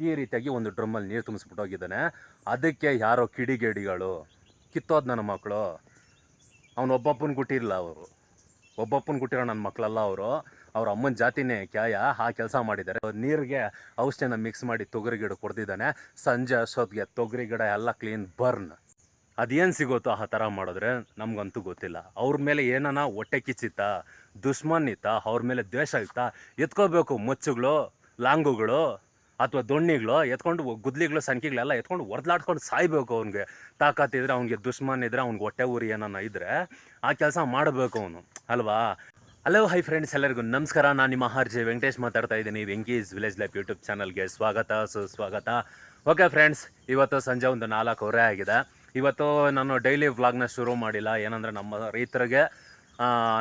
ಈ ರೀತಿಯಾಗಿ ಒಂದು ಡ್ರಮ್ಮಲ್ಲಿ ನೀರು ತುಂಬಿಸ್ಬಿಟ್ಟು ಹೋಗಿದ್ದಾನೆ. ಅದಕ್ಕೆ ಯಾರೋ ಕಿಡಿಗೇಡಿಗಳು, ಕಿತ್ತೋದ್ ನನ್ನ ಮಕ್ಕಳು ಅವನು ಒಬ್ಬಪ್ಪನ ಗುಟ್ಟಿರಲ್ಲ ಅವರು. ಒಬ್ಬಪ್ಪನ ಗುಟ್ಟಿರೋ ನನ್ನ ಮಕ್ಕಳಲ್ಲ ಅವರು. ಅವ್ರ ಅಮ್ಮನ ಜಾತಿನೇ ಕ್ಯಾಯ, ಆ ಕೆಲಸ ಮಾಡಿದ್ದಾರೆ. ನೀರಿಗೆ ಔಷಧಿನ ಮಿಕ್ಸ್ ಮಾಡಿ ತೊಗರಿ ಗಿಡ ಕೊಡ್ದಿದ್ದಾನೆ. ಸಂಜೆ ಅಷ್ಟೊತ್ತಿಗೆ ತೊಗರಿ ಗಿಡ ಎಲ್ಲ ಕ್ಲೀನ್ ಬರ್ನ್. ಅದೇನು ಸಿಗುತ್ತೋ ಆ ಥರ ಮಾಡಿದ್ರೆ ನಮಗಂತೂ ಗೊತ್ತಿಲ್ಲ. ಅವ್ರ ಮೇಲೆ ಏನನ ಹೊಟ್ಟೆ ಕಿಚ್ಚಿತ್ತಾ, ದುಶ್ಮನ್ ಇತ್ತಾ, ಅವ್ರ ಮೇಲೆ ದ್ವೇಷ ಇತ್ತಾ, ಎತ್ಕೋಬೇಕು ಮುಚ್ಚುಗಳು, ಲಾಂಗುಗಳು ಅಥವಾ ದೊಣ್ಣಿಗಳು, ಎತ್ಕೊಂಡು ಗುದ್ಲಿಗಳು ಸಂಖ್ಯೆಗಳೆಲ್ಲ ಎತ್ಕೊಂಡು ಹೊಡೆದಾಡ್ಕೊಂಡು ಸಾಯ್ಬೇಕು ಅವ್ನಿಗೆ. ತಾಕತ್ತಿದ್ರೆ ಅವ್ನಿಗೆ, ದುಶ್ಮನ್ ಇದ್ರೆ ಅವ್ನಿಗೆ ಹೊಟ್ಟೆ ಊರಿ ಏನನ್ನ ಇದ್ರೆ ಆ ಕೆಲಸ ಮಾಡಬೇಕು ಅವನು, ಅಲ್ವಾ? ಹಲೋ ಹೈ ಫ್ರೆಂಡ್ಸ್ ಎಲ್ಲರಿಗೂ ನಮಸ್ಕಾರ. ನಾನು ನಿಮ್ಮ ಆರ್ ಜೆ ವೆಂಕಟೇಶ್ ಮಾತಾಡ್ತಾ ಇದ್ದೀನಿ. ವೆಂಕೀಸ್ ವಿಲೇಜ್ ಲೈಫ್ ಯೂಟ್ಯೂಬ್ ಚಾನಲ್ಗೆ ಸ್ವಾಗತ, ಸುಸ್ವಾಗತ. ಓಕೆ ಫ್ರೆಂಡ್ಸ್ ಇವತ್ತು ಸಂಜೆ ಒಂದು ನಾಲ್ಕೂವರೆ ಆಗಿದೆ. ಇವತ್ತು ನಾನು ಡೈಲಿ ವ್ಲಾಗ್ನ ಶುರು ಮಾಡಿಲ್ಲ. ಏನಂದರೆ ನಮ್ಮ ರೈತರಿಗೆ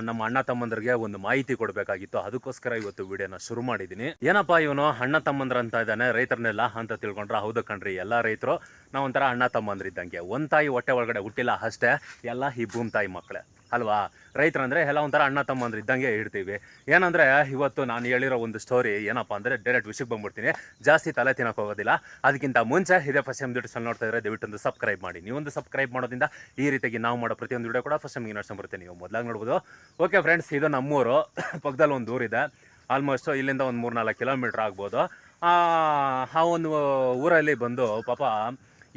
ನಮ್ಮ ಅಣ್ಣ ತಮ್ಮಂದ್ರಿಗೆ ಒಂದು ಮಾಹಿತಿ ಕೊಡಬೇಕಾಗಿತ್ತು. ಅದಕ್ಕೋಸ್ಕರ ಇವತ್ತು ವಿಡಿಯೋನ ಶುರು ಮಾಡಿದ್ದೀನಿ. ಏನಪ್ಪ ಇವನು? ಅಣ್ಣ ತಮ್ಮಂದ್ರ ಅಂತ ಇದ್ದಾನೆ, ರೈತರನ್ನೆಲ್ಲ ಅಂತ ತಿಳ್ಕೊಂಡ್ರೆ. ಹೌದು ಕಣ್ರಿ, ಎಲ್ಲ ರೈತರು ನಾವೊಂಥರ ಅಣ್ಣ ತಮ್ಮಂದ್ರ ಇದ್ದಂಗೆ ಒಂದು ತಾಯಿ ಹೊಟ್ಟೆ ಒಳಗಡೆ ಹುಟ್ಟಿಲ್ಲ ಅಷ್ಟೇ, ಎಲ್ಲ ಈ ಭೂಮಿ ತಾಯಿ ಮಕ್ಕಳೇ. ಅಲ್ವಾ? ರೈತರಂದ್ರೆ ಎಲ್ಲ ಒಂಥರ ಅಣ್ಣ ತಮ್ಮಂದ್ರೆ ಇದ್ದಂಗೆ ಇಡ್ತೀವಿ ಏನಂದ್ರೆ ಇವತ್ತು ನಾನು ಹೇಳಿರೋ ಒಂದು ಸ್ಟೋರಿ ಏನಪ್ಪ ಅಂದ್ರೆ ಡೈರೆಕ್ಟ್ ವಿಷಯಕ್ಕೆ ಬಂದ್ಬಿಡ್ತೀನಿ. ಜಾಸ್ತಿ ತಲೆ ಹೋಗೋದಿಲ್ಲ. ಅದಕ್ಕಿಂತ ಮುಂಚೆ ಇದೇ ಫಸ್ಟ್ ಎಂ ದುಡ್ಡು ನೋಡ್ತಾ ಇದ್ರೆ ದಯವಿಟ್ಟು ಒಂದು ಸಬ್ಸ್ಕ್ರೈಬ್ ಮಾಡಿ. ನೀವು ಒಂದು ಸಬ್ಸ್ಕ್ರೈಬ್ ಮಾಡೋದ್ರಿಂದ ಈ ರೀತಿಯಾಗಿ ನಾವು ಮಾಡೋ ಪ್ರತಿಯೊಂದು ವಿಡಿಯೋ ಕೂಡ ಫಸ್ಟ್ ನೋಡ್ಕೊಂಡು ಬರ್ತೀನಿ ನೀವು ಮೊದಲಾಗಿ ನೋಡ್ಬೋದು. ಓಕೆ ಫ್ರೆಂಡ್ಸ್ ಇದು ನಮ್ಮೂರು. ಪಕ್ಕದಲ್ಲಿ ಒಂದು ಊರಿದೆ. ಆಲ್ಮೋಸ್ಟ್ ಇಲ್ಲಿಂದ ಒಂದು ಮೂರು ನಾಲ್ಕು ಕಿಲೋಮೀಟ್ರ್ ಆಗ್ಬೋದು. ಆ ಒಂದು ಊರಲ್ಲಿ ಬಂದು ಪಾಪ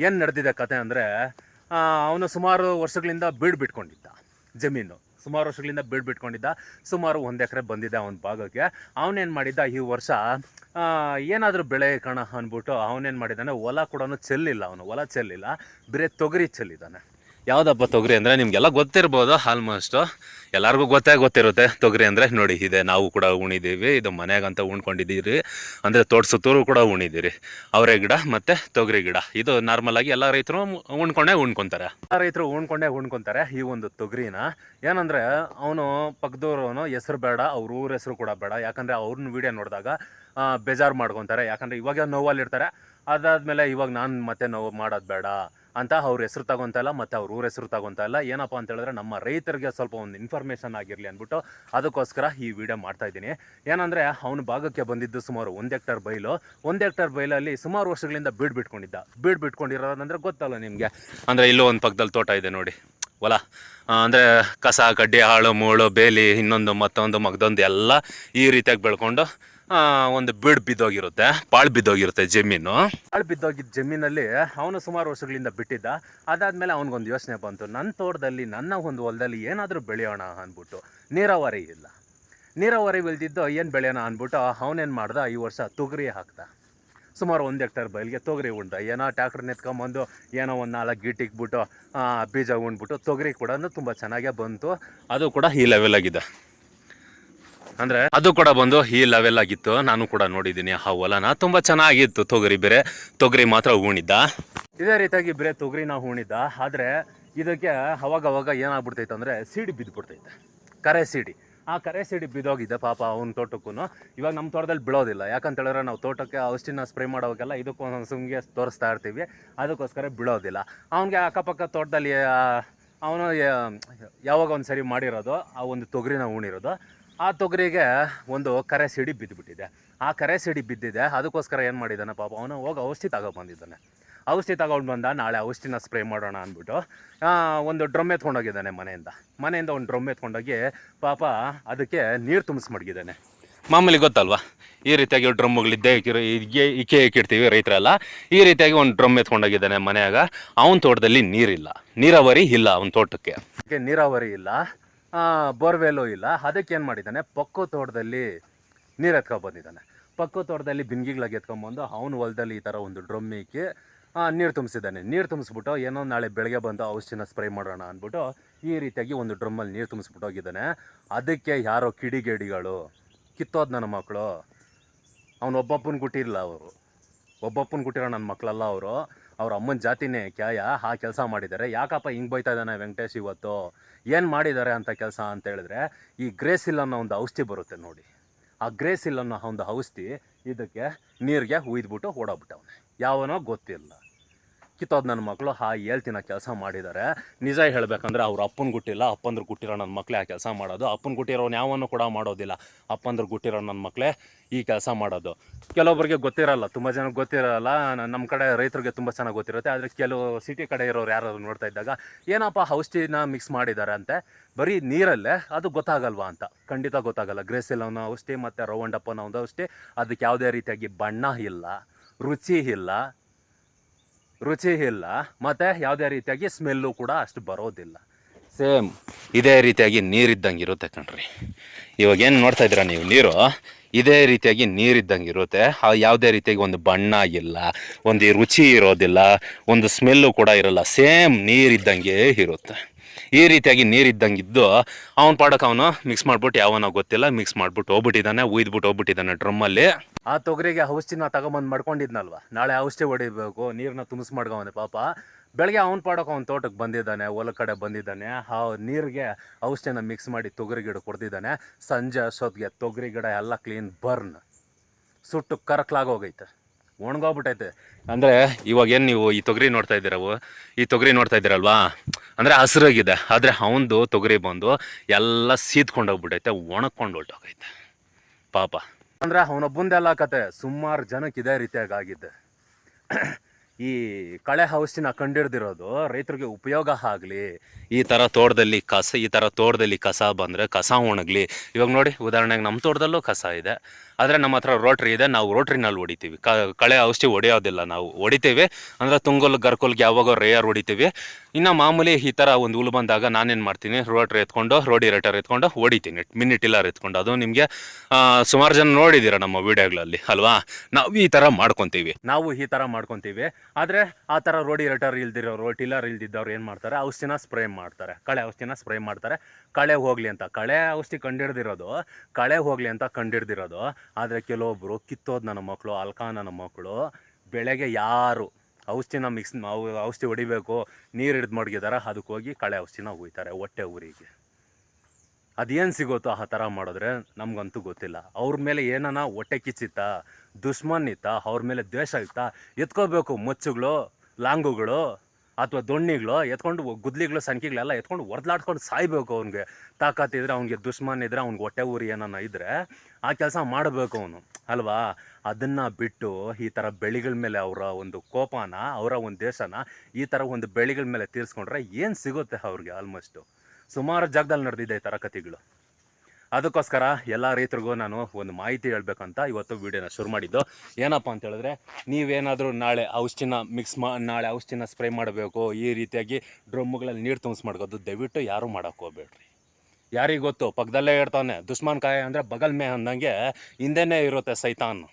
ಏನು ನಡೆದಿದೆ ಕತೆ ಅಂದರೆ ಅವನು ಸುಮಾರು ವರ್ಷಗಳಿಂದ ಬೀಡು ಬಿಟ್ಕೊಂಡಿದ್ದ. ಜಮೀನು. ಸುಮಾರು ವರ್ಷಗಳಿಂದ ಬೀಡ್ ಬಿಟ್ಕೊಂಡಿದ್ದ ಸುಮಾರು ಒಂದು ಎಕರೆ ಬಂದಿದ್ದ ಅವನ ಭಾಗಕ್ಕೆ. ಅವನೇನು ಮಾಡಿದ್ದ ಈ ವರ್ಷ? ಏನಾದರೂ ಬೆಳೆ ಕಣ ಅಂದ್ಬಿಟ್ಟು ಅವನೇನು ಮಾಡಿದ್ದಾನೆ, ಹೊಲ ಕೂಡ ಚೆಲ್ಲಿಲ್ಲ ಅವನು, ಹೊಲ ಚೆಲ್ಲಿಲ್ಲ, ಬರೀ ತೊಗರಿ ಚೆಲ್ಲಿದ್ದಾನೆ. ಯಾವುದಪ್ಪ ತೊಗರಿ ಅಂದರೆ ನಿಮಗೆಲ್ಲ ಗೊತ್ತಿರ್ಬೋದು ಆಲ್ಮೋಸ್ಟು ಎಲ್ಲರಿಗೂ ಗೊತ್ತೇ ಗೊತ್ತಿರುತ್ತೆ ತೊಗರಿ ಅಂದರೆ. ನೋಡಿ, ಇದೆ ನಾವು ಕೂಡ ಉಣಿದ್ದೀವಿ ಇದು ಮನೆಗಂತ ಉಣ್ಕೊಂಡಿದ್ದೀರಿ. ಅಂದರೆ ತೋಟ ಸುತ್ತೂರು ಕೂಡ ಉಣಿದ್ದೀರಿ ಅವರೆ ಗಿಡ ಮತ್ತು ತೊಗರಿ ಗಿಡ. ಇದು ನಾರ್ಮಲ್ ಆಗಿ ಎಲ್ಲ ರೈತರು ಉಣ್ಕೊಂಡೇ ಉಣ್ಕೊತಾರೆ. ಎಲ್ಲ ರೈತರು ಉಣ್ಕೊಂಡೇ ಉಣ್ಕೊತಾರೆ ಈ ಒಂದು ತೊಗರಿನ. ಏನಂದರೆ ಅವನು ಪಕ್ಕದವ್ರವನು ಹೆಸರು ಬೇಡ, ಅವ್ರ ಊರ ಹೆಸರು ಕೂಡ ಬೇಡ. ಯಾಕಂದರೆ ಅವ್ರನ್ನ ವಿಡಿಯೋ ನೋಡಿದಾಗ ಬೇಜಾರು ಮಾಡ್ಕೊತಾರೆ. ಯಾಕಂದರೆ ಇವಾಗ ನೋವಲ್ಲಿರ್ತಾರೆ. ಅದಾದಮೇಲೆ ಇವಾಗ ನಾನು ಮತ್ತೆ ನೋವು ಮಾಡೋದು ಬೇಡ. ಅಂತ ಅವ್ರ ಹೆಸರು ತಗೊಂತ ಇಲ್ಲ, ಮತ್ತು ಅವ್ರ ಊರ ಹೆಸರು ತಗೊಂತ ಇಲ್ಲ. ಏನಪ್ಪ ಅಂತ ಹೇಳಿದ್ರೆ ನಮ್ಮ ರೈತರಿಗೆ ಸ್ವಲ್ಪ ಒಂದು ಇನ್ಫಾರ್ಮೇಷನ್ ಆಗಿರಲಿ ಅಂದ್ಬಿಟ್ಟು ಅದಕ್ಕೋಸ್ಕರ ಈ ವಿಡಿಯೋ ಮಾಡ್ತಾ ಇದ್ದೀನಿ. ಏನಂದರೆ, ಅವನ ಭಾಗಕ್ಕೆ ಬಂದಿದ್ದು ಸುಮಾರು ಒಂದು ಹೆಕ್ಟರ್ ಬೈಲು. ಒಂದು ಹೆಕ್ಟರ್ ಬೈಲಲ್ಲಿ ಸುಮಾರು ವರ್ಷಗಳಿಂದ ಬೀಡ್ ಬಿಟ್ಕೊಂಡಿದ್ದ. ಬೀಡ್ ಬಿಟ್ಕೊಂಡಿರೋದಂದ್ರೆ ಗೊತ್ತಲ್ಲ ನಿಮಗೆ. ಅಂದರೆ ಇಲ್ಲೋ ಒಂದು ಪಕ್ಕದಲ್ಲಿ ತೋಟ ಇದೆ ನೋಡಿ. ಹೊಲ ಅಂದರೆ ಕಸ, ಕಡ್ಡಿ, ಹಾಳು, ಮೂಳು, ಬೇಲಿ, ಇನ್ನೊಂದು ಮತ್ತೊಂದು, ಮಗದೊಂದು ಎಲ್ಲ ಈ ರೀತಿಯಾಗಿ ಬೆಳ್ಕೊಂಡು ಒಂದು ಬೀಡ್ ಬಿದ್ದೋಗಿರುತ್ತೆ ಪಾಳು ಬಿದ್ದೋಗಿರುತ್ತೆ ಜಮೀನು. ಪಾಳು ಬಿದ್ದೋಗಿದ್ದ ಜಮೀನಲ್ಲಿ ಅವನು ಸುಮಾರು ವರ್ಷಗಳಿಂದ ಬಿಟ್ಟಿದ್ದ. ಅದಾದ್ಮೇಲೆ ಅವನಿಗೊಂದು ಯೋಚನೆ ಬಂತು ನನ್ನ ತೋಟದಲ್ಲಿ ನನ್ನ ಒಂದು ಹೊಲದಲ್ಲಿ ಏನಾದರೂ ಬೆಳೆಯೋಣ ಅಂದ್ಬಿಟ್ಟು. ನೀರಾವರಿ ಇಲ್ಲ. ನೀರಾವರಿ ಬೆಳೆದಿದ್ದು ಏನು ಬೆಳೆಯೋಣ ಅಂದ್ಬಿಟ್ಟು ಅವನೇನು ಮಾಡ್ದ ಈ ವರ್ಷ ತೊಗರಿ ಹಾಕ್ದ. ಸುಮಾರು ಒಂದು ಹೆಕ್ಟರ್ ಬಯಲಿಗೆ ತೊಗರಿ ಉಂಡ. ಏನೋ ಟ್ಯಾಕ್ಟ್ರ್ ನೆತ್ಕೊಂಬಂದು ಏನೋ ಒಂದು ನಾಲ್ಕು ಆ, ಬೀಜ ಉಂಡ್ಬಿಟ್ಟು ತೊಗರಿ ಕೂಡ ತುಂಬ ಚೆನ್ನಾಗೇ ಬಂತು. ಅದು ಕೂಡ ಈ ಲೆವೆಲ್ ಆಗಿದೆ. ಅಂದ್ರೆ ಅದು ಕೂಡ ಬಂದು ಈ ಲೆವೆಲ್ ಆಗಿತ್ತು. ನಾನು ಕೂಡ ನೋಡಿದ್ದೀನಿ ಆ ಹೊಲನ. ತುಂಬಾ ಚೆನ್ನಾಗಿತ್ತು ತೊಗರಿ ಬೇರೆ. ತೊಗರಿ ಮಾತ್ರ ಹೂಣಿದ್ದ. ಇದೇ ರೀತಿಯಾಗಿ ಬೇರೆ ತೊಗರಿ ನಾವು ಹೂಣಿದ್ದ. ಆದ್ರೆ ಇದಕ್ಕೆ ಅವಾಗ ಅವಾಗ ಏನಾಗ್ಬಿಡ್ತೈತೆ ಅಂದ್ರೆ ಸೀಡಿ ಬಿದ್ದ್ಬಿಡ್ತೈತೆ ಕರೆ ಸೀಡಿ. ಆ ಕರೆ ಸೀಡಿ ಬಿದ್ದೋಗಿದ್ದೆ ಪಾಪ ಅವ್ನ ತೋಟಕ್ಕೂ ಇವಾಗ ನಮ್ಮ ತೋಟದಲ್ಲಿ ಬೀಳೋದಿಲ್ಲ. ಯಾಕಂತ ಹೇಳಿದ್ರೆ ನಾವು ತೋಟಕ್ಕೆ ಔಷಧಿನ ಸ್ಪ್ರೇ ಮಾಡೋಕ್ಕೆಲ್ಲ ಇದಕ್ಕೊಂದು ಸುಮ್ಗೆ ತೋರಿಸ್ತಾ ಇರ್ತೀವಿ. ಅದಕ್ಕೋಸ್ಕರ ಬೀಳೋದಿಲ್ಲ. ಅವನಿಗೆ ಅಕ್ಕಪಕ್ಕ ತೋಟದಲ್ಲಿ ಅವನು ಯಾವಾಗ ಒಂದು ಸರಿ ಮಾಡಿರೋದು, ಆ ಒಂದು ತೊಗರಿನ ಉಣಿರೋದು ಆ ತೊಗರಿಗೆ ಒಂದು ಕರೆ ಸಿಡಿ ಬಿದ್ದುಬಿಟ್ಟಿದೆ. ಆ ಕರೆ ಸಿಡಿ ಬಿದ್ದಿದೆ. ಅದಕ್ಕೋಸ್ಕರ ಏನು ಮಾಡಿದ್ದಾನೆ ಪಾಪ, ಅವನು ಹೋಗಿ ಔಷಧಿ ತಗೊಬಂದಿದ್ದಾನೆ ಔಷಧಿ ತಗೊಂಡು ಬಂದ ನಾಳೆ ಔಷಧಿನ ಸ್ಪ್ರೇ ಮಾಡೋಣ ಅಂದ್ಬಿಟ್ಟು ಒಂದು ಡ್ರಮ್ ಎತ್ಕೊಂಡೋಗಿದ್ದಾನೆ ಮನೆಯಿಂದ. ಮನೆಯಿಂದ ಒಂದು ಡ್ರಮ್ ಎತ್ಕೊಂಡೋಗಿ ಪಾಪ ಅದಕ್ಕೆ ನೀರು ತುಂಬಿಸಿ ಮಡಗಿದ್ದಾನೆ ಮಾಮೂಲಿ ಗೊತ್ತಲ್ವಾ? ಈ ರೀತಿಯಾಗಿ ಡ್ರಮ್ಗಳಿದ್ದೇ ಇಕ್ಕಿರೋ ಇಕ್ಕೆ ಇಕ್ಕಿಡ್ತೀವಿ ರೈತರೆಲ್ಲ. ಈ ರೀತಿಯಾಗಿ ಒಂದು ಡ್ರಮ್ ಎತ್ಕೊಂಡೋಗಿದ್ದಾನೆ ಮನೆಯಾಗ. ಅವನ ತೋಟದಲ್ಲಿ ನೀರಿಲ್ಲ. ನೀರಾವರಿ ಇಲ್ಲ ಅವನ ತೋಟಕ್ಕೆ. ನೀರಾವರಿ ಇಲ್ಲ. ಬೋರ್ವೆಲ್ಲೂ ಇಲ್ಲ. ಅದಕ್ಕೆ ಏನು ಮಾಡಿದ್ದಾನೆ? ಪಕ್ಕ ತೋಟದಲ್ಲಿ ನೀರು ಎತ್ಕೊ ಬಂದಿದ್ದಾನೆ. ಪಕ್ಕೋ ತೋಟದಲ್ಲಿ ಬಿಂದಿಗಳಾಗಿ ಎತ್ಕೊಂಬಂದು ಅವನ ಹೊಲದಲ್ಲಿ ಈ ಥರ ಒಂದು ಡ್ರಮ್ ಇಕ್ಕಿ ನೀರು ತುಂಬಿಸಿದ್ದಾನೆ. ನೀರು ತುಂಬಿಸ್ಬಿಟ್ಟು ಏನೋ ನಾಳೆ ಬೆಳಗ್ಗೆ ಬಂದು ಔಷಧಿನ ಸ್ಪ್ರೇ ಮಾಡೋಣ ಅಂದ್ಬಿಟ್ಟು ಈ ರೀತಿಯಾಗಿ ಒಂದು ಡ್ರಮ್ಮಲ್ಲಿ ನೀರು ತುಂಬಿಸ್ಬಿಟ್ಟು ಹೋಗಿದ್ದಾನೆ ಅದಕ್ಕೆ ಯಾರೋ ಕಿಡಿಗೇಡಿಗಳು, ಕಿತ್ತೋದು ನನ್ನ ಮಕ್ಕಳು ಅವನೊಬ್ಬಪ್ಪನ ಗುಟ್ಟಿರಲ್ಲ ಅವರು. ಒಬ್ಬಪ್ಪನ ಗುಟ್ಟಿರೋ ನನ್ನ ಮಕ್ಕಳಲ್ಲ ಅವರು. ಅವ್ರ ಅಮ್ಮನ ಜಾತಿನೇ ಕ್ಯಾಯ, ಆ ಕೆಲಸ ಮಾಡಿದ್ದಾರೆ ಯಾಕಪ್ಪ ಹಿಂಗೆ ಬೈತಾ ಇದ್ದಾನೆ ವೆಂಕಟೇಶ್ ಇವತ್ತು? ಏನು ಮಾಡಿದ್ದಾರೆ ಅಂತ ಕೆಲಸ ಅಂತ ಹೇಳಿದ್ರೆ, ಈ ಗ್ರೇಸಿಲ್ ಅನ್ನೋ ಒಂದು ಔಷಧಿ ಬರುತ್ತೆ ನೋಡಿ. ಆ ಗ್ರೇಸಿಲ್ ಅನ್ನೋ ಒಂದು ಔಷಧಿ ಇದಕ್ಕೆ ನೀರಿಗೆ ಹುಯ್ದ್ಬಿಟ್ಟು ಓಡೋಗ್ಬಿಟ್ಟವನೆ. ಯಾವನೋ ಗೊತ್ತಿಲ್ಲ. ಕಿತ್ತೋದು ನನ್ನ ಮಕ್ಕಳು ಆ ಹೇಳ್ತಿನ ಕೆಲಸ ಮಾಡಿದ್ದಾರೆ ನಿಜ ಹೇಳಬೇಕಂದ್ರೆ ಅವ್ರ ಅಪ್ಪನ ಗುಟ್ಟಿಲ್ಲ, ಅಪ್ಪಂದ್ರ ಗುಟ್ಟಿರೋ ನನ್ನ ಮಕ್ಕಳೇ ಆ ಕೆಲಸ ಮಾಡೋದು. ಅಪ್ಪನ ಗುಟ್ಟಿರೋನು ಯಾವನ್ನು ಕೂಡ ಮಾಡೋದಿಲ್ಲ. ಅಪ್ಪಂದ್ರ ಗುಟ್ಟಿರೋ ನನ್ನ ಮಕ್ಕಳೇ ಈ ಕೆಲಸ ಮಾಡೋದು. ಕೆಲವೊಬ್ಬರಿಗೆ ಗೊತ್ತಿರಲ್ಲ, ತುಂಬ ಜನ ಗೊತ್ತಿರಲ್ಲ. ನಮ್ಮ ಕಡೆ ರೈತರಿಗೆ ತುಂಬ ಚೆನ್ನಾಗಿ ಗೊತ್ತಿರುತ್ತೆ. ಆದರೆ ಕೆಲವು ಸಿಟಿ ಕಡೆ ಇರೋರು ಯಾರು ನೋಡ್ತಾ ಇದ್ದಾಗ, ಏನಪ್ಪ ಔಷಧಿನ ಮಿಕ್ಸ್ ಮಾಡಿದ್ದಾರೆ ಅಂತೆ? ಬರೀ ನೀರಲ್ಲೇ? ಅದು ಗೊತ್ತಾಗಲ್ವಾ ಅಂತ. ಖಂಡಿತ ಗೊತ್ತಾಗಲ್ಲ. ಗ್ರೇಸಿಲ್ ಅನ್ನೋ ಔಷಧಿ ಮತ್ತು ರೌಂಡಪ್ಪನ ಒಂದು ಔಷಧಿ ಅದಕ್ಕೆ ಯಾವುದೇ ರೀತಿಯಾಗಿ ಬಣ್ಣ ಇಲ್ಲ, ರುಚಿ ಇಲ್ಲ ರುಚಿ ಇಲ್ಲ, ಮತ್ತು ಯಾವುದೇ ರೀತಿಯಾಗಿ ಸ್ಮೆಲ್ಲು ಕೂಡ ಅಷ್ಟು ಬರೋದಿಲ್ಲ. ಸೇಮ್ ಇದೇ ರೀತಿಯಾಗಿ ನೀರಿದ್ದಂಗೆ ಇರುತ್ತೆ ಕಣ್ರಿ. ಇವಾಗ ಏನು ನೋಡ್ತಾ ಇದ್ದೀರಾ ನೀವು? ನೀರು ಇದೇ ರೀತಿಯಾಗಿ ನೀರಿದ್ದಂಗೆ ಇರುತ್ತೆ. ಯಾವುದೇ ರೀತಿಯಾಗಿ ಒಂದು ಬಣ್ಣ ಇಲ್ಲ ಒಂದು ರುಚಿ ಇರೋದಿಲ್ಲ, ಒಂದು ಸ್ಮೆಲ್ಲು ಕೂಡ ಇರಲ್ಲ. ಸೇಮ್ ನೀರಿದ್ದಂಗೆ ಇರುತ್ತೆ. ಈ ರೀತಿಯಾಗಿ ನೀರಿದ್ದಂಗಿದ್ದು ಇದ್ದು ಅವನ ಪಾಡಕ್ಕೆ ಅವನು ಮಿಕ್ಸ್ ಮಾಡ್ಬಿಟ್ಟು ಯಾವನೋ ಗೊತ್ತಿಲ್ಲ ಮಿಕ್ಸ್ ಮಾಡ್ಬಿಟ್ಟು ಹೋಗ್ಬಿಟ್ಟಿದ್ದಾನೆ ಉಯ್ದ್ಬಿಟ್ಟು ಹೋಗ್ಬಿಟ್ಟಿದ್ದಾನೆ ಡ್ರಮ್ಮಲ್ಲಿ. ಆ ತೊಗರಿಗೆ ಔಷಧಿನ ತಗೊಂಬಂದು ಮಾಡ್ಕೊಂಡಿದ್ನಲ್ವ? ನಾಳೆ ಔಷಧಿ ಹೊಡಿಬೇಕು ನೀರನ್ನ ತುಂಬಿಸ್ ಮಾಡ್ಕೊಂಡೆ ಪಾಪ. ಬೆಳಗ್ಗೆ ಅವ್ನು ಪಾಡಕ್ಕೆ ಅವ್ನ ತೋಟಕ್ಕೆ ಬಂದಿದ್ದಾನೆ ಹೊಲ ಕಡೆ ಬಂದಿದ್ದಾನೆ ಆ ನೀರಿಗೆ ಔಷಧಿನ ಮಿಕ್ಸ್ ಮಾಡಿ ತೊಗರಿ ಗಿಡ ಕೊಡ್ತಿದ್ದಾನೆ. ಸಂಜೆ ಅಷ್ಟೊತ್ತಿಗೆ ತೊಗರಿ ಗಿಡ ಎಲ್ಲ ಕ್ಲೀನ್ ಬರ್ನ್. ಸುಟ್ಟು ಕರಕ್ಲಾಗೋಗೈತೆ ಒಣಗೋಗ್ಬಿಟ್ಟೈತೆ ಅಂದರೆ ಇವಾಗ ಏನು ನೀವು ಈ ತೊಗರಿ ನೋಡ್ತಾ ಇದ್ದೀರವು? ಈ ತೊಗರಿ ನೋಡ್ತಾ ಇದ್ದೀರಲ್ವಾ? ಅಂದರೆ ಹಸಿರಾಗಿದೆ, ಆದರೆ ಅವನದು ತೊಗರಿ ಬಂದು ಎಲ್ಲ ಸೀದ್ಕೊಂಡೋಗ್ಬಿಟ್ಟೈತೆ ಒಣಕೊಂಡು ಹೊಲ್ಟೋಗೈತೆ ಪಾಪ. ಅಂದರೆ ಅವನೊಬ್ಬಂದೆಲ್ಲ ಕತೆ, ಸುಮಾರು ಜನಕ್ಕೆ ಇದೇ ರೀತಿಯಾಗಿ ಆಗಿದೆ ಈ ಕಳೆ ಔಷಧಿನ ಕಂಡಿಡ್ದಿರೋದು ರೈತರಿಗೆ ಉಪಯೋಗ ಆಗಲಿ, ಈ ಥರ ತೋಟದಲ್ಲಿ ಕಸ, ಈ ಥರ ತೋಟದಲ್ಲಿ ಕಸ ಬಂದರೆ ಕಸ ಒಣಗಲಿ. ಇವಾಗ ನೋಡಿ, ಉದಾಹರಣೆಗೆ ನಮ್ಮ ತೋಟದಲ್ಲೂ ಕಸ ಇದೆ. ಆದರೆ ನಮ್ಮ ಹತ್ರ ರೋಟ್ರಿ ಇದೆ, ನಾವು ರೋಟ್ರಿನಲ್ಲಿ ಹೊಡಿತೀವಿ. ಕಳೆ ಔಷಧಿ ಹೊಡೆಯೋದಿಲ್ಲ ನಾವು. ಹೊಡಿತೀವಿ. ಅಂದರೆ ತುಂಗಲ್, ಗರ್ಕೋಲ್ಗೆ ಯಾವಾಗ ರೇಯರ್ ಹೊಡಿತೀವಿ. ಇನ್ನು ಮಾಮೂಲಿ ಈ ಥರ ಒಂದು ಹುಲ್ ಬಂದಾಗ ನಾನೇನು ಮಾಡ್ತೀನಿ? ರೋಟ್ರಿ ಎತ್ಕೊಂಡು ರೋಡಿ ರೇಟರ್ ಎತ್ಕೊಂಡು ಹೊಡಿತೀನಿ. ಮಿನಿ ಟಿಲ್ಲರ್ ಎತ್ಕೊಂಡು. ಅದು ನಿಮಗೆ ಸುಮಾರು ಜನ ನೋಡಿದ್ದೀರ ನಮ್ಮ ವಿಡಿಯೋಗಳಲ್ಲಿ, ಅಲ್ವಾ? ನಾವು ಈ ಥರ ಮಾಡ್ಕೊತೀವಿ. ನಾವು ಈ ಥರ ಮಾಡ್ಕೊತೀವಿ. ಆದರೆ ಆ ಥರ ರೋಡಿ ರೇಟರ್ ಇಲ್ದಿರೋರು, ಟಿಲ್ಲರ್ ಇಲ್ದಿದ್ದವ್ರು ಏನು ಮಾಡ್ತಾರೆ? ಔಷಧಿನ ಸ್ಪ್ರೇ ಮಾಡ್ತಾರೆ. ಕಳೆ ಔಷಧಿನ ಸ್ಪ್ರೇ ಮಾಡ್ತಾರೆ. ಕಳೆ ಹೋಗಲಿ ಅಂತ. ಕಳೆ ಔಷಧಿ ಕಂಡಿಡ್ದಿರೋದು. ಕಳೆ ಹೋಗಲಿ ಅಂತ ಕಂಡಿಡ್ದಿರೋದು. ಆದರೆ ಕೆಲವೊಬ್ಬರು ಕಿತ್ತೋದು ನನ್ನ ಮಕ್ಕಳು ಅಲ್ಕಾ ನನ್ನ ಮಕ್ಕಳು ಬೆಳೆಗೆ ಯಾರು ಔಷಧಿನ ಮಿಕ್ಸ್ ಔಷಧಿ ಹೊಡಿಬೇಕು, ನೀರು ಹಿಡಿದು ಮಡಗಿದಾರೆ ಅದಕ್ಕೆ ಹೋಗಿ ಕಳೆ ಔಷಧಿನ ಹೋಗ್ತಾರೆ ಹೊಟ್ಟೆ ಊರಿಗೆ. ಅದೇನು ಸಿಗುತ್ತೋ ಆ ಥರ ಮಾಡಿದ್ರೆ ನಮಗಂತೂ ಗೊತ್ತಿಲ್ಲ. ಅವ್ರ ಮೇಲೆ ಏನನ ಹೊಟ್ಟೆ ಕಿಚ್ಚಿತ್ತಾ, ದುಶ್ಮನ್ ಇತ್ತಾ, ಅವ್ರ ಮೇಲೆ ದ್ವೇಷ ಇತ್ತಾ ಎತ್ಕೋಬೇಕು ಮಚ್ಚುಗಳು, ಲಾಂಗುಗಳು ಅಥವಾ ದೊಣ್ಣಿಗಳು, ಎತ್ಕೊಂಡು ಗುದ್ಲಿಗಳು ಸಂಖ್ಯೆಗಳೆಲ್ಲ ಎತ್ಕೊಂಡು ಹೊರ್ಲಾಡ್ಕೊಂಡು ಸಾಯ್ಬೇಕು ಅವ್ನಿಗೆ. ತಾಕತ್ತಿದ್ರೆ ಅವ್ನಿಗೆ, ದುಶ್ಮನ್ ಇದ್ರೆ ಅವ್ನಿಗೆ ಹೊಟ್ಟೆ ಊರಿ ಏನನ್ನ ಇದ್ರೆ ಆ ಕೆಲಸ ಮಾಡಬೇಕು ಅವನು. ಅಲ್ವಾ? ಅದನ್ನು ಬಿಟ್ಟು ಈ ಥರ ಬೆಳೆಗಳ ಮೇಲೆ ಅವರ ಒಂದು ಕೋಪನ, ಅವರ ಒಂದು ದೇಶನ ಈ ಥರ ಒಂದು ಬೆಳೆಗಳ ಮೇಲೆ ತೀರಿಸ್ಕೊಂಡ್ರೆ ಏನು ಸಿಗುತ್ತೆ ಅವ್ರಿಗೆ ಆಲ್ಮೋಸ್ಟು ಸುಮಾರು ಜಾಗದಲ್ಲಿ ನಡೆದಿದೆ ಈ ಥರ ಕಥೆಗಳು ಅದಕ್ಕೋಸ್ಕರ ಎಲ್ಲ ರೈತರಿಗೂ ನಾನು ಒಂದು ಮಾಹಿತಿ ಹೇಳ್ಬೇಕಂತ ಇವತ್ತು ವಿಡಿಯೋನ ಶುರು ಮಾಡಿದ್ದು. ಏನಪ್ಪ ಅಂತ ಹೇಳಿದ್ರೆ, ನೀವೇನಾದರೂ ನಾಳೆ ಔಷಧಿನ ಮಿಕ್ಸ್ ಮಾ, ನಾಳೆ ಔಷಧಿನ ಸ್ಪ್ರೇ ಮಾಡಬೇಕು, ಈ ರೀತಿಯಾಗಿ ಡ್ರಮ್ಮುಗಳಲ್ಲಿ ನೀರು ತುಂಬಿಸ್ ಮಾಡ್ಕೋದು ದಯವಿಟ್ಟು ಯಾರೂ ಮಾಡೋಕ್ಕೆ ಹೋಗ್ಬೇಡ್ರಿ. ಯಾರಿಗೆ ಗೊತ್ತು? ಪಕ್ಕದಲ್ಲೇ ಇರ್ತಾನೆ ದುಷ್ಮಾನ್ ಕಾಯ ಅಂದರೆ ಬಗಲ್ ಮೇ ಅಂದಂಗೆ ಹಿಂದೆನೇ ಇರುತ್ತೆ ಸೈತಾನ್.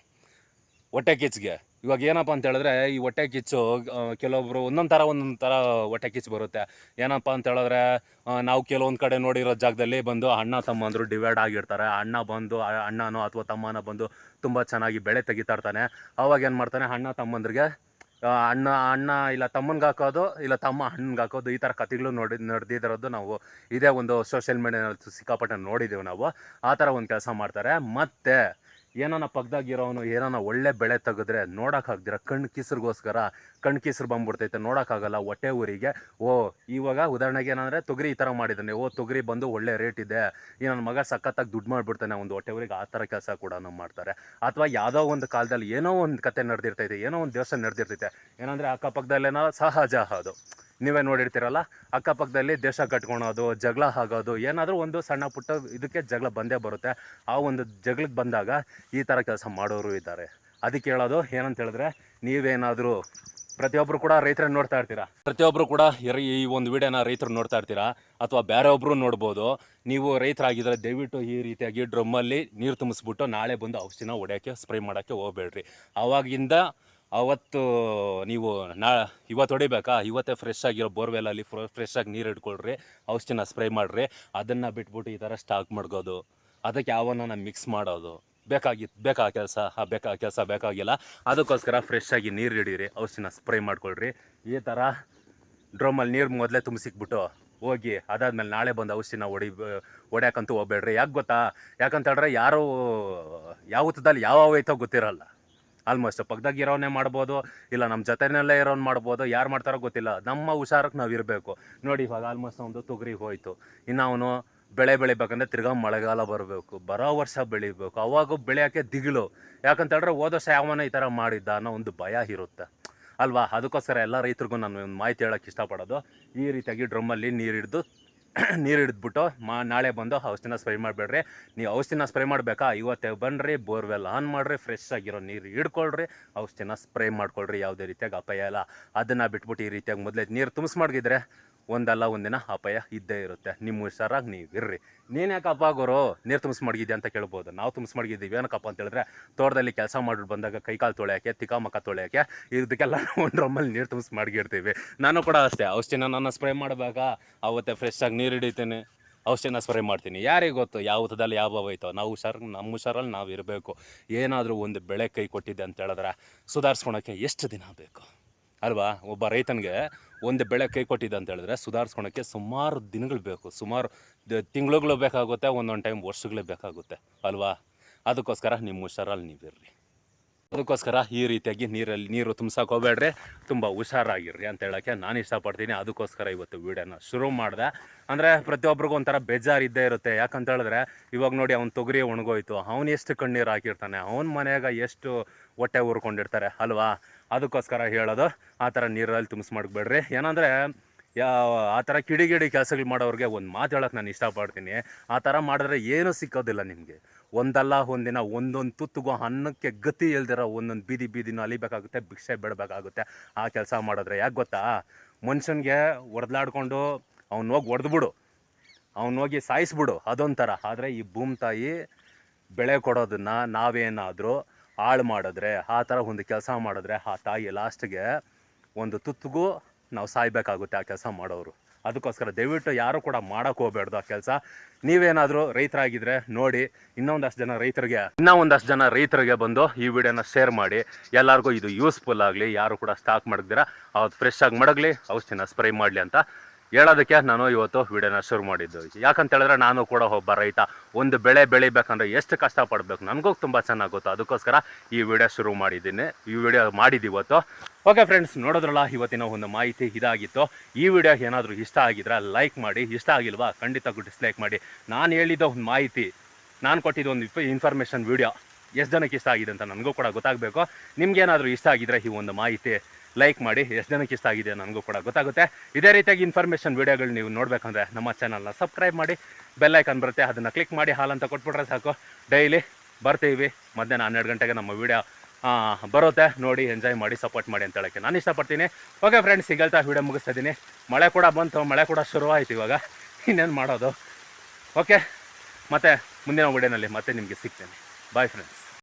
ಹೊಟ್ಟೆ ಕಿಚ್ಗೆ. ಇವಾಗ ಏನಪ್ಪ ಅಂತ ಹೇಳಿದ್ರೆ ಈ ಹೊಟ್ಟೆ ಕಿಚ್ಚು ಕೆಲವೊಬ್ರು ಒಂದೊಂದು ಥರ ಒಂದೊಂದು ಥರ ಹೊಟ್ಟೆ ಕಿಚ್ಚು ಬರುತ್ತೆ. ಏನಪ್ಪ ಅಂತ ಹೇಳಿದ್ರೆ ನಾವು ಕೆಲವೊಂದು ಕಡೆ ನೋಡಿರೋ ಜಾಗದಲ್ಲಿ ಬಂದು ಅಣ್ಣ ತಮ್ಮಂದರು ಡಿವೈಡ್ ಆಗಿರ್ತಾರೆ. ಅಣ್ಣ ಬಂದು ಅಣ್ಣನೋ ಅಥವಾ ತಮ್ಮನ ಬಂದು ತುಂಬ ಚೆನ್ನಾಗಿ ಬೆಳೆ ತೆಗಿತಾ ಇರ್ತಾನೆ. ಅವಾಗ ಏನು ಮಾಡ್ತಾನೆ? ಅಣ್ಣ ತಮ್ಮಂದ್ರಿಗೆ ಅಣ್ಣ ಅಣ್ಣ ಇಲ್ಲ ತಮ್ಮನ್ಗೆ ಹಾಕೋದು, ಇಲ್ಲ ತಮ್ಮ ಅಣ್ಣಂಗೆ ಹಾಕೋದು, ಈ ಥರ ಕಥೆಗಳು ನೋಡಿ, ನಡೆದಿರೋದು ನಾವು ಇದೇ ಒಂದು ಸೋಷಿಯಲ್ ಮೀಡಿಯಾದಲ್ಲಿ ಸಿಕ್ಕಾಪಟ್ಟೆ ನೋಡಿದ್ದೀವಿ ನಾವು. ಆ ಥರ ಒಂದು ಕೆಲಸ ಮಾಡ್ತಾರೆ. ಮತ್ತು ಏನಾನ ಪಕ್ಕದಾಗಿರೋನು ಏನಾನ ಒಳ್ಳೆ ಬೆಳೆ ತೆಗೆದ್ರೆ ನೋಡೋಕ್ಕಾಗ್ದಿರ ಕಣ್ಣು ಕಿಸ್ರಿಗೋಸ್ಕರ ಕಣ್ಣು ಕಿಸ್ರು ಬಂದ್ಬಿಡ್ತೈತೆ ನೋಡೋಕ್ಕಾಗಲ್ಲ ಹೊಟ್ಟೆ ಊರಿಗೆ. ಓ, ಇವಾಗ ಉದಾಹರಣೆಗೆ ಏನಂದರೆ ತೊಗರಿ ಈ ಥರ ಮಾಡಿದ್ದಾನೆ. ಓ, ತೊಗರಿ ಬಂದು ಒಳ್ಳೆ ರೇಟ್ ಇದೆ. ಈ ನನ್ನ ಮಗ ಸಖತ್ತಾಗಿ ದುಡ್ಡು ಮಾಡಿಬಿಡ್ತಾನೆ, ಒಂದು ಹೊಟ್ಟೆ ಊರಿಗೆ ಆ ಥರ ಕೆಲಸ ಕೂಡ ಮಾಡ್ತಾರೆ. ಅಥವಾ ಯಾವುದೋ ಒಂದು ಕಾಲದಲ್ಲಿ ಏನೋ ಒಂದು ಕತೆ ನಡೆದಿರ್ತೈತೆ, ಏನೋ ಒಂದು ದೇವಸ್ಥಾನ ನಡೆದಿರ್ತೈತೆ. ಏನಂದರೆ ಅಕ್ಕಪಕ್ಕದಲ್ಲೇನೋ ಸಹಜ ಅದು. ನೀವೇ ನೋಡಿರ್ತೀರಲ್ಲ, ಅಕ್ಕಪಕ್ಕದಲ್ಲಿ ದೇಶ ಕಟ್ಕೊಳೋದು, ಜಗಳ ಆಗೋದು ಏನಾದರೂ ಒಂದು ಸಣ್ಣ ಪುಟ್ಟ ಇದಕ್ಕೆ ಜಗಳ ಬಂದೇ ಬರುತ್ತೆ. ಆ ಒಂದು ಜಗಳಕ್ಕೆ ಬಂದಾಗ ಈ ಥರ ಕೆಲಸ ಮಾಡೋರು ಇದ್ದಾರೆ. ಅದಕ್ಕೆ ಹೇಳೋದು ಏನಂತ ಹೇಳಿದ್ರೆ, ನೀವೇನಾದರೂ ಪ್ರತಿಯೊಬ್ಬರು ಕೂಡ ರೈತರನ್ನ ನೋಡ್ತಾ ಇರ್ತೀರಾ? ಪ್ರತಿಯೊಬ್ಬರು ಕೂಡ ಈ ಒಂದು ವಿಡಿಯೋನ ರೈತರು ನೋಡ್ತಾ ಇರ್ತೀರಾ? ಅಥವಾ ಬೇರೆ ಒಬ್ಬರು ನೋಡ್ಬೋದು? ನೀವು ರೈತರಾಗಿದ್ದರೆ ದಯವಿಟ್ಟು ಈ ರೀತಿಯಾಗಿ ಡ್ರಮ್ಮಲ್ಲಿ ನೀರು ತುಂಬಿಸ್ಬಿಟ್ಟು ನಾಳೆ ಬಂದು ಔಷಧಿನ ಹೊಡೆಯೋಕ್ಕೆ, ಸ್ಪ್ರೇ ಮಾಡೋಕ್ಕೆ ಹೋಗ್ಬೇಡ್ರಿ. ಆವಾಗಿಂದ ಅವತ್ತು ನೀವು ನಾ ಇವತ್ತು ಹೊಡಿಬೇಕಾ? ಇವತ್ತೇ ಫ್ರೆಶ್ ಆಗಿರೋ ಬೋರ್ವೆಲಲ್ಲಿ ಫ್ರೆಶ್ ಆಗಿ ನೀರು ಇಟ್ಕೊಳ್ರಿ ಔಷಧಿನ ಸ್ಪ್ರೇ ಮಾಡಿರಿ, ಅದನ್ನು ಬಿಟ್ಬಿಟ್ಟು ಈ ಥರ ಸ್ಟಾಕ್ ಮಾಡ್ಕೋದು. ಅದಕ್ಕೆ ಯಾವನ್ನ ಮಿಕ್ಸ್ ಮಾಡೋದು. ಬೇಕಾಗಿತ್ತು ಬೇಕಾ ಕೆಲಸ? ಬೇಕಾ ಕೆಲಸ, ಬೇಕಾಗಿಲ್ಲ. ಅದಕ್ಕೋಸ್ಕರ ಫ್ರೆಶ್ ಆಗಿ ನೀರು ಹಿಡೀರಿ, ಔಷಧಿನ ಸ್ಪ್ರೇ ಮಾಡ್ಕೊಳ್ರಿ. ಈ ಥರ ಡ್ರಮ್ಮಲ್ಲಿ ನೀರು ಮೊದಲೇ ತುಂಬಿಸಿಕ್ಬಿಟ್ಟು ಹೋಗಿ, ಅದಾದಮೇಲೆ ನಾಳೆ ಬಂದು ಔಷಧಿನ ಹೊಡಿ, ಹೊಡ್ಯಾಕಂತೂ ಹೋಗ್ಬೇಡ್ರಿ. ಯಾಕೆ ಗೊತ್ತಾ? ಯಾಕಂತ ಹೇಳಿದ್ರೆ ಯಾರು ಯಾವತ್ತದಲ್ಲಿ ಯಾವ ಐತೋ ಗೊತ್ತಿರಲ್ಲ. ಆಲ್ಮೋಸ್ಟ್ ಪಕ್ಕದಾಗ ಇರೋನೇ ಮಾಡ್ಬೋದು, ಇಲ್ಲ ನಮ್ಮ ಜೊತೆನಲ್ಲೇ ಇರೋನ್ ಮಾಡ್ಬೋದು, ಯಾರು ಮಾಡ್ತಾರೋ ಗೊತ್ತಿಲ್ಲ. ನಮ್ಮ ಹುಷಾರಕ್ಕೆ ನಾವು ಇರಬೇಕು. ನೋಡಿ, ಇವಾಗ ಆಲ್ಮೋಸ್ಟ್ ಒಂದು ತೊಗರಿ ಹೋಯ್ತು. ಇನ್ನು ಅವನು ಬೆಳೆ ಬೆಳಿಬೇಕಂದ್ರೆ ತಿರ್ಗಾ ಮಳೆಗಾಲ ಬರಬೇಕು. ಬರೋ ವರ್ಷ ಬೆಳಿಬೇಕು. ಅವಾಗ ಬೆಳೆಯೋಕ್ಕೆ ದಿಗಿಲು. ಯಾಕಂತ ಹೇಳಿದ್ರೆ ಓದೋ ಯಾವನ ಈ ಥರ ಮಾಡಿದ್ದ ಅನ್ನೋ ಒಂದು ಭಯ ಇರುತ್ತೆ. ಅಲ್ವಾ? ಅದಕ್ಕೋಸ್ಕರ ಎಲ್ಲ ರೈತರಿಗೂ ನಾನು ಒಂದು ಮಾಹಿತಿ ಹೇಳೋಕ್ಕೆ ಇಷ್ಟಪಡೋದು. ಈ ರೀತಿಯಾಗಿ ಡ್ರಮ್ಮಲ್ಲಿ ನೀರು ಹಿಡಿದು ನೀರು ಹಿಡಿದ್ಬಿಟ್ಟು ಮಾ, ನಾಳೆ ಬಂದು ಔಷಧಿನ ಸ್ಪ್ರೇ ಮಾಡಿಬಿಡ್ರಿ. ನೀವು ಔಷಧಿನ ಸ್ಪ್ರೇ ಮಾಡಬೇಕಾ? ಇವತ್ತೇ ಬನ್ನಿರಿ ಬೋರ್ವೆಲ್ ಆನ್ ಮಾಡಿರಿ, ಫ್ರೆಶ್ ಆಗಿರೋ ನೀರು ಹಿಡ್ಕೊಳ್ರಿ, ಔಷಧಿನ ಸ್ಪ್ರೇ ಮಾಡ್ಕೊಳ್ರಿ, ಯಾವುದೇ ರೀತಿಯಾಗಿ ಅಪಾಯ ಇಲ್ಲ. ಅದನ್ನು ಬಿಟ್ಬಿಟ್ಟು ಈ ರೀತಿಯಾಗಿ ಮೊದಲೇ ನೀರು ತುಂಬಿಸ್ ಮಡಗಿದ್ರೆ ಒಂದಲ್ಲ ಒಂದಿನ ಅಪಾಯ ಇದ್ದೇ ಇರುತ್ತೆ. ನಿಮ್ಮ ಹುಷಾರಾಗಿ ನೀವು ಇರ್ರಿ. ನೀನು ಯಾಕಪ್ಪ ಗುರು? ನೀರು ತುಂಬಿಸ್ ಮಡಗಿದ್ಯಾ ಅಂತ ಕೇಳ್ಬೋದು. ನಾವು ತುಂಬಿಸ್ ಮಡಗಿದ್ದೀವಿ. ಏನಕ್ಕಪ್ಪ ಅಂತ ಹೇಳಿದ್ರೆ, ತೋಟದಲ್ಲಿ ಕೆಲಸ ಮಾಡಿ ಬಂದಾಗ ಕೈಕಾಲು ತೊಳೆಯೋಕ್ಕೆ ತಿಕ್ಕ ಮಕ್ಕ ತೊಳೆಯೋಕ್ಕೆ ಇದಕ್ಕೆಲ್ಲ ಒಂದು ಡ್ರಮ್ಮಲ್ಲಿ ನೀರು ತುಂಬಿಸಿ ಮಡಗಿರ್ತೀವಿ. ನಾನು ಕೂಡ ಅಷ್ಟೇ. ಔಷಧಿನ ನಾನು ಸ್ಪ್ರೇ ಮಾಡಬೇಕಾ. ಅವತ್ತೇ ಫ್ರೆಶ್ ಆಗಿ ನೀರು ಹಿಡಿತೀನಿ. ಔಷಧಿನ ಸ್ಪ್ರೇ ಮಾಡ್ತೀನಿ. ಯಾರಿಗೆ ಗೊತ್ತು? ಯಾವ ಹೂತದಲ್ಲಿ ಯಾವ ಹೋಯ್ತೋ ನಾವು ಹುಷಾರು ನಮ್ಮ ಹುಷಾರಲ್ಲಿ ನಾವು ಇರಬೇಕು. ಏನಾದರೂ ಒಂದು ಬೆಳೆ ಕೈ ಕೊಟ್ಟಿದ್ದೆ ಅಂತ ಹೇಳಿದ್ರೆ ಸುಧಾರಿಸ್ಕೊಳಕ್ಕೆ ಎಷ್ಟು ದಿನ ಬೇಕು? ಅಲ್ವಾ? ಒಬ್ಬ ರೈತನಿಗೆ ಒಂದು ಬೆಳೆ ಕೈ ಕೊಟ್ಟಿದೆ ಅಂತ ಹೇಳಿದ್ರೆ ಸುಧಾರಿಸ್ಕೊಳಕ್ಕೆ ಸುಮಾರು ದಿನಗಳು ಬೇಕು. ಸುಮಾರು ತಿಂಗಳುಗಳು ಬೇಕಾಗುತ್ತೆ, ಒಂದೊಂದು ಟೈಮ್ ವರ್ಷಗಳೇ ಬೇಕಾಗುತ್ತೆ. ಅಲ್ವಾ? ಅದಕ್ಕೋಸ್ಕರ ನಿಮ್ಮ ಹುಷಾರಲ್ಲಿ ನೀವಿರ್ರಿ. ಅದಕ್ಕೋಸ್ಕರ ಈ ರೀತಿಯಾಗಿ ನೀರಲ್ಲಿ ನೀರು ತುಂಬಿಸೋಕೆ ಹೋಗ್ಬೇಡ್ರಿ. ತುಂಬ ಹುಷಾರಾಗಿರ್ರಿ ಅಂತ ಹೇಳೋಕ್ಕೆ ನಾನು ಇಷ್ಟಪಡ್ತೀನಿ. ಅದಕ್ಕೋಸ್ಕರ ಇವತ್ತು ವೀಡಿಯೋನ ಶುರು ಮಾಡಿದೆ. ಅಂದರೆ ಪ್ರತಿಯೊಬ್ಬರಿಗೂ ಒಂಥರ ಬೇಜಾರು ಇದ್ದೇ ಇರುತ್ತೆ. ಯಾಕಂತ ಹೇಳಿದ್ರೆ, ಇವಾಗ ನೋಡಿ ಅವ್ನು ತೊಗರಿ ಒಣಗೋಯ್ತು. ಅವನು ಎಷ್ಟು ಕಣ್ಣೀರು ಹಾಕಿರ್ತಾನೆ? ಅವನ ಮನೆಯಾಗ ಎಷ್ಟು ಹೊಟ್ಟೆ ಊರ್ಕೊಂಡಿರ್ತಾರೆ? ಅಲ್ವಾ? ಅದಕ್ಕೋಸ್ಕರ ಹೇಳೋದು, ಆ ಥರ ನೀರಲ್ಲಿ ತುಂಬಿಸ್ ಮಾಡಬೇಡ್ರಿ. ಏನಂದರೆ, ಯಾ, ಆ ಥರ ಕಿಡಿಗಿಡಿ ಕೆಲಸಗಳು ಮಾಡೋರಿಗೆ ಒಂದು ಮಾತು ಹೇಳೋಕೆ ನಾನು ಇಷ್ಟಪಡ್ತೀನಿ. ಆ ಥರ ಮಾಡಿದ್ರೆ ಏನೂ ಸಿಕ್ಕೋದಿಲ್ಲ ನಿಮಗೆ. ಒಂದಲ್ಲ ಒಂದಿನ ಒಂದೊಂದು ತುತ್ತುಗೋ ಅನ್ನಕ್ಕೆ ಗತಿ ಇಲ್ದಿರೋ ಒಂದೊಂದು ಬೀದಿ ಬೀದಿನೂ ಅಲಿಬೇಕಾಗುತ್ತೆ, ಭಿಕ್ಷೆ ಬಿಡಬೇಕಾಗುತ್ತೆ. ಆ ಕೆಲಸ ಮಾಡಿದ್ರೆ ಯಾಕೆ ಗೊತ್ತಾ? ಮನುಷ್ಯನಿಗೆ ಹೊಡೆದಾಡ್ಕೊಂಡು ಅವ್ನು ಹೋಗಿ ಹೊಡೆದ್ಬಿಡು ಅವ್ನು ಹೋಗಿ ಸಾಯಿಸ್ಬಿಡು ಅದೊಂಥರ. ಆದರೆ ಈ ಭೂಮಿ ತಾಯಿ ಬೆಳೆ ಕೊಡೋದನ್ನು ನಾವೇನಾದರೂ ಹಾಳು ಮಾಡಿದ್ರೆ, ಆ ಥರ ಒಂದು ಕೆಲಸ ಮಾಡಿದ್ರೆ ಆ ತಾಯಿ ಲಾಸ್ಟ್ಗೆ ಒಂದು ತುತ್ತಿಗೂ ನಾವು ಸಾಯ್ಬೇಕಾಗುತ್ತೆ ಆ ಕೆಲಸ ಮಾಡೋರು. ಅದಕ್ಕೋಸ್ಕರ ದಯವಿಟ್ಟು ಯಾರು ಕೂಡ ಮಾಡೋಕೆ ಹೋಗ್ಬೇಡ್ದು ಆ ಕೆಲಸ. ನೀವೇನಾದರೂ ರೈತರಾಗಿದ್ದರೆ ನೋಡಿ, ಇನ್ನೊಂದಷ್ಟು ಜನ ರೈತರಿಗೆ ಇನ್ನೂ ಒಂದಷ್ಟು ಜನ ರೈತರಿಗೆ ಬಂದು ಈ ವಿಡಿಯೋನ ಶೇರ್ ಮಾಡಿ. ಎಲ್ಲರಿಗೂ ಇದು ಯೂಸ್ಫುಲ್ ಆಗಲಿ, ಯಾರು ಕೂಡ ಸ್ಟಾಕ್ ಮಾಡಿದ್ದೀರಾ ಅವತ್ತು ಫ್ರೆಶ್ ಆಗಿ ಮಡಗಲಿ, ಔಷಧಿನ ಸ್ಪ್ರೇ ಮಾಡಲಿ ಅಂತ ಹೇಳೋದಕ್ಕೆ ನಾನು ಇವತ್ತು ವಿಡಿಯೋನ ಶುರು ಮಾಡಿದ್ದು. ಯಾಕಂತ ಹೇಳಿದ್ರೆ ನಾನು ಕೂಡ ಒಬ್ಬ ರೈತ. ಒಂದು ಬೆಳೆ ಬೆಳಿಬೇಕಂದ್ರೆ ಎಷ್ಟು ಕಷ್ಟಪಡಬೇಕು? ನನಗೂ ತುಂಬ ಚೆನ್ನಾಗಿ ಗೊತ್ತು. ಅದಕ್ಕೋಸ್ಕರ ಈ ವಿಡಿಯೋ ಶುರು ಮಾಡಿದ್ದೀನಿ. ಈ ವಿಡಿಯೋ ಮಾಡಿದ್ದು ಇವತ್ತು. ಓಕೆ ಫ್ರೆಂಡ್ಸ್ ನೋಡೋದ್ರಲ್ಲ ಇವತ್ತಿನ ಒಂದು ಮಾಹಿತಿ ಇದಾಗಿತ್ತು. ಈ ವಿಡಿಯೋ ಏನಾದರೂ ಇಷ್ಟ ಆಗಿದ್ರೆ ಲೈಕ್ ಮಾಡಿ. ಇಷ್ಟ ಆಗಿಲ್ವಾ? ಖಂಡಿತ ಡಿಸ್ಲೈಕ್ ಮಾಡಿ. ನಾನು ಹೇಳಿದ ಒಂದು ಮಾಹಿತಿ, ನಾನು ಕೊಟ್ಟಿದ್ದ ಒಂದು ಇನ್ಫಾರ್ಮೇಷನ್ ವಿಡಿಯೋ ಎಷ್ಟು ಜನಕ್ಕೆ ಇಷ್ಟ ಆಗಿದೆ ಅಂತ ನನಗೂ ಕೂಡ ಗೊತ್ತಾಗಬೇಕು. ನಿಮ್ಗೇನಾದರೂ ಇಷ್ಟ ಆಗಿದ್ರೆ ಈ ಒಂದು ಮಾಹಿತಿ ಲೈಕ್ ಮಾಡಿ, ಎಷ್ಟು ಜನಕ್ಕೆ ಇಷ್ಟ ಆಗಿದೆ ನನಗೂ ಕೂಡ ಗೊತ್ತಾಗುತ್ತೆ. ಇದೇ ರೀತಿಯಾಗಿ ಇನ್ಫಾರ್ಮೇಷನ್ ವೀಡಿಯೋಗಳು ನೀವು ನೋಡಬೇಕಂದ್ರೆ ನಮ್ಮ ಚಾನಲ್ನ ಸಬ್ಸ್ಕ್ರೈಬ್ ಮಾಡಿ ಬೆಲ್ ಐಕನ್ ಬರುತ್ತೆ, ಅದನ್ನು ಕ್ಲಿಕ್ ಮಾಡಿ, ಹಾಲ್ ಅಂತ ಕೊಟ್ಬಿಟ್ರೆ ಸಾಕು. ಡೈಲಿ ಬರ್ತೀವಿ, ಮಧ್ಯಾಹ್ನ ಹನ್ನೆರಡು ಗಂಟೆಗೆ ನಮ್ಮ ವೀಡಿಯೋ ಬರುತ್ತೆ. ನೋಡಿ ಎಂಜಾಯ್ ಮಾಡಿ ಸಪೋರ್ಟ್ ಮಾಡಿ ಅಂತ ಹೇಳೋಕ್ಕೆ ನಾನು ಇಷ್ಟಪಡ್ತೀನಿ. ಓಕೆ ಫ್ರೆಂಡ್ಸ್ ಸಿಗಲ್ತಾ ವೀಡಿಯೋ ಮುಗಿಸ್ತಿದ್ದೀನಿ ಮಳೆ ಕೂಡ ಬಂತು, ಮಳೆ ಕೂಡ ಶುರುವಾಯಿತು ಇವಾಗ. ಇನ್ನೇನು ಮಾಡೋದು? ಓಕೆ ಮತ್ತೆ ಮುಂದಿನ ವೀಡಿಯೋನಲ್ಲಿ ಮತ್ತೆ ನಿಮಗೆ ಸಿಗ್ತೇನೆ. Bye friends